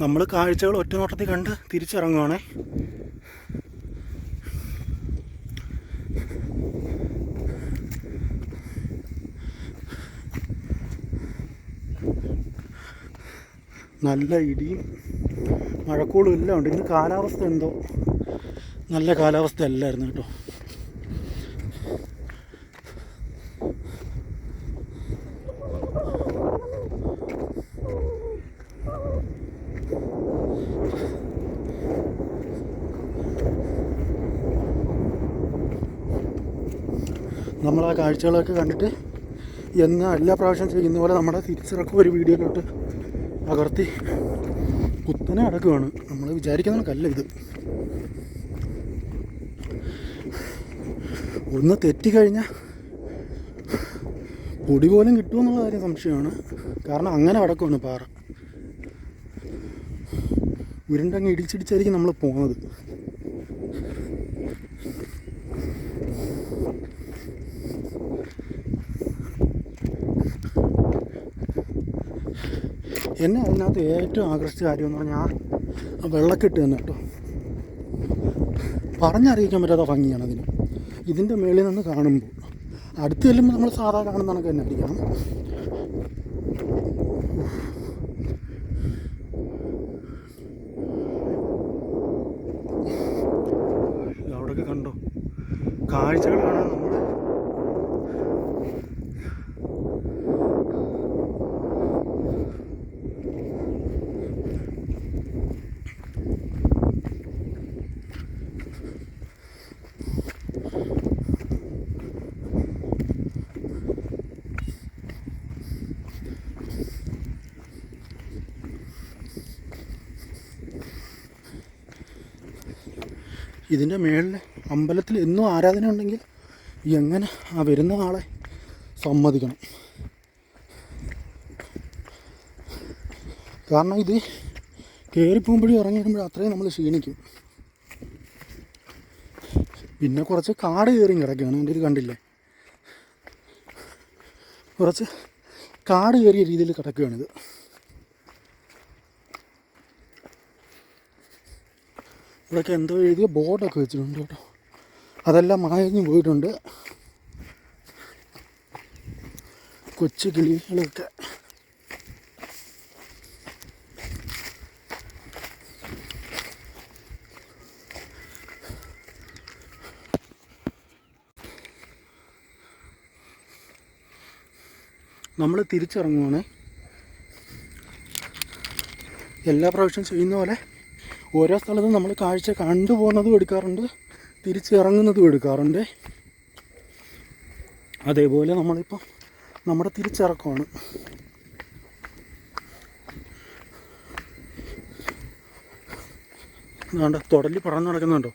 നമ്മൾ കാഴ്ചകൾ ഒറ്റ നോട്ടത്തിൽ കണ്ട് തിരിച്ചിറങ്ങുവാണേ. നല്ല ഇടിയും മഴക്കോളും എല്ലാം ഉണ്ട്. ഇന്ന് കാലാവസ്ഥ എന്തോ? നല്ല കാലാവസ്ഥ അല്ലായിരുന്നു കേട്ടോ. നമ്മൾ ആ കാഴ്ചകളൊക്കെ കണ്ടിട്ട് എന്ന് എല്ലാ പ്രാവശ്യം ചെയ്യുന്ന പോലെ നമ്മുടെ തിരിച്ചിറക്കും ഒരു വീഡിയോയിലോട്ട് പകർത്തി കുത്തനെ അടക്കുകയാണ് നമ്മൾ വിചാരിക്കുന്ന ഇത്. ഒന്ന് തെറ്റിക്കഴിഞ്ഞാൽ പൊടി പോലും കിട്ടുമെന്നുള്ള കാര്യം സംശയമാണ്. കാരണം അങ്ങനെ അടക്കമാണ് പാറ. ഉരുണ്ടങ്ങ് ഇടിച്ചിടിച്ചായിരിക്കും നമ്മൾ പോകുന്നത് എന്നെ അതിനകത്ത് ഏറ്റവും ആകർഷിച്ച കാര്യം എന്ന് പറഞ്ഞാൽ ആ വെള്ളക്കെട്ട് തന്നെ കേട്ടോ. പറഞ്ഞറിയിക്കാൻ പറ്റാത്ത ഭംഗിയാണ് അതിന്. ഇതിന്റെ മേളിൽ നിന്ന് കാണുമ്പോൾ. അടുത്ത് ചെല്ലുമ്പോൾ നമ്മൾ സാധാ കാണുന്ന കണക്ക് തന്നെ അടിക്കണം അവിടെയൊക്കെ കണ്ടോ? കാഴ്ചകൾ കാണാൻ നമ്മൾ ഇതിന്റെ മേളിൽ അമ്പലത്തിൽ എന്നും ആരാധന ഉണ്ടെങ്കിൽ എങ്ങനെ ആ വരുന്ന ആളെ സമ്മതിക്കണം. കാരണം ഇത് കയറിപ്പോകുമ്പോഴും ഇറങ്ങി വരുമ്പോഴും അത്രയും നമ്മൾ ക്ഷീണിക്കും. പിന്നെ കുറച്ച് കാട് കയറി കിടക്കുകയാണ്. എന്റെ ഇത് കണ്ടില്ലേ? കുറച്ച് കാട് കയറിയ രീതിയിൽ കിടക്കുകയാണിത്. ഇവിടെയൊക്കെ എന്തോ എഴുതിയ ബോർഡൊക്കെ വെച്ചിട്ടുണ്ട് കേട്ടോ. അതെല്ലാം മായഞ്ഞു പോയിട്ടുണ്ട്. കൊച്ചു കിളികളൊക്കെ. നമ്മൾ തിരിച്ചിറങ്ങുവാണ്. എല്ലാ പ്രാവശ്യം ചെയ്യുന്ന പോലെ ഓരോ സ്ഥലത്തും നമ്മൾ കാഴ്ച കണ്ടുപോകുന്നതും എടുക്കാറുണ്ട് തിരിച്ചിറങ്ങുന്നതും എടുക്കാറുണ്ട്. അതേപോലെ നമ്മളിപ്പോൾ നമ്മുടെ തിരിച്ചിറക്കമാണ്. വേണ്ട തുടലി പറന്ന് നടക്കുന്നുണ്ടോ?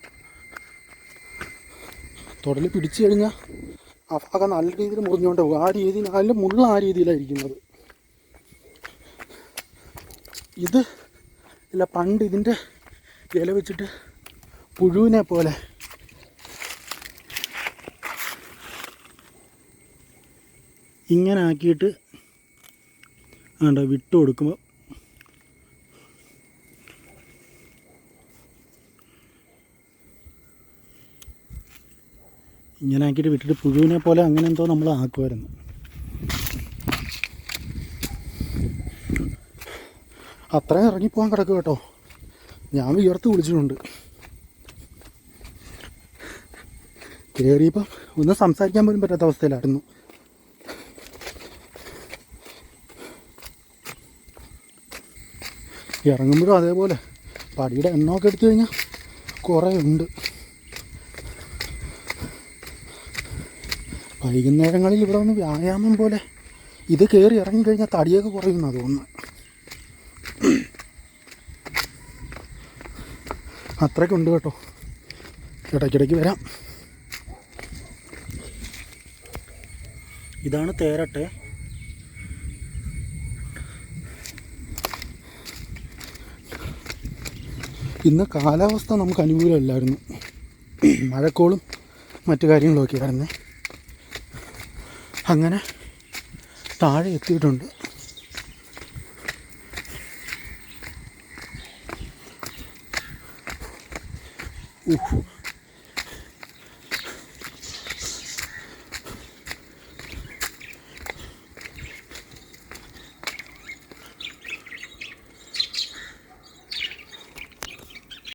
തുടലി പിടിച്ചു കഴിഞ്ഞാൽ ആ ഭാഗം നല്ല രീതിയിൽ മുറിഞ്ഞുകൊണ്ട് പോകും. ആ രീതിയിൽ അതിന്റെ മുള്ള ആ രീതിയിലായിരിക്കുന്നത്. ഇത് ഇല്ല പണ്ട് ഇതിന്റെ ഇല വെച്ചിട്ട് പുഴുവിനെ പോലെ. ഇങ്ങനെ ആക്കിയിട്ട് ആണ്ട വിട്ട് കൊടുക്കുമ്പോൾ ഇങ്ങനെ ആക്കിയിട്ട് വിട്ടിട്ട് പുഴുവിനെ പോലെ അങ്ങനെ എന്തോ നമ്മൾ ആക്കുമായിരുന്നു അത്രയും ഇറങ്ങിപ്പോകാൻ കിടക്കും കേട്ടോ. ഞാൻ വിയർത്ത് വിളിച്ചിട്ടുണ്ട്. കയറിയപ്പം ഒന്ന് സംസാരിക്കാൻ പോലും പറ്റാത്ത അവസ്ഥയിലായിരുന്നു. ഇറങ്ങുമ്പോഴും അതേപോലെ പടിയുടെ എണ്ണമൊക്കെ എടുത്തു കഴിഞ്ഞാൽ കുറേ ഉണ്ട്. വൈകുന്നേരങ്ങളിൽ ഇവിടെ ഒന്ന് വ്യായാമം പോലെ ഇത് കയറി ഇറങ്ങിക്കഴിഞ്ഞാൽ തടിയൊക്കെ കുറയുമെന്നാണ് തോന്നുന്നത്. അത്രയ്ക്ക് ഉണ്ട് കേട്ടോ. ഇടയ്ക്കിടയ്ക്ക് വരാം. ഇതാണ് തേരട്ടെ. ഇന്ന് കാലാവസ്ഥ നമുക്ക് അനുകൂലമല്ലായിരുന്നു. മഴക്കോളും മറ്റു കാര്യങ്ങളൊക്കെ ആയിരുന്നേ അങ്ങനെ താഴെ എത്തിയിട്ടുണ്ട്. Uf.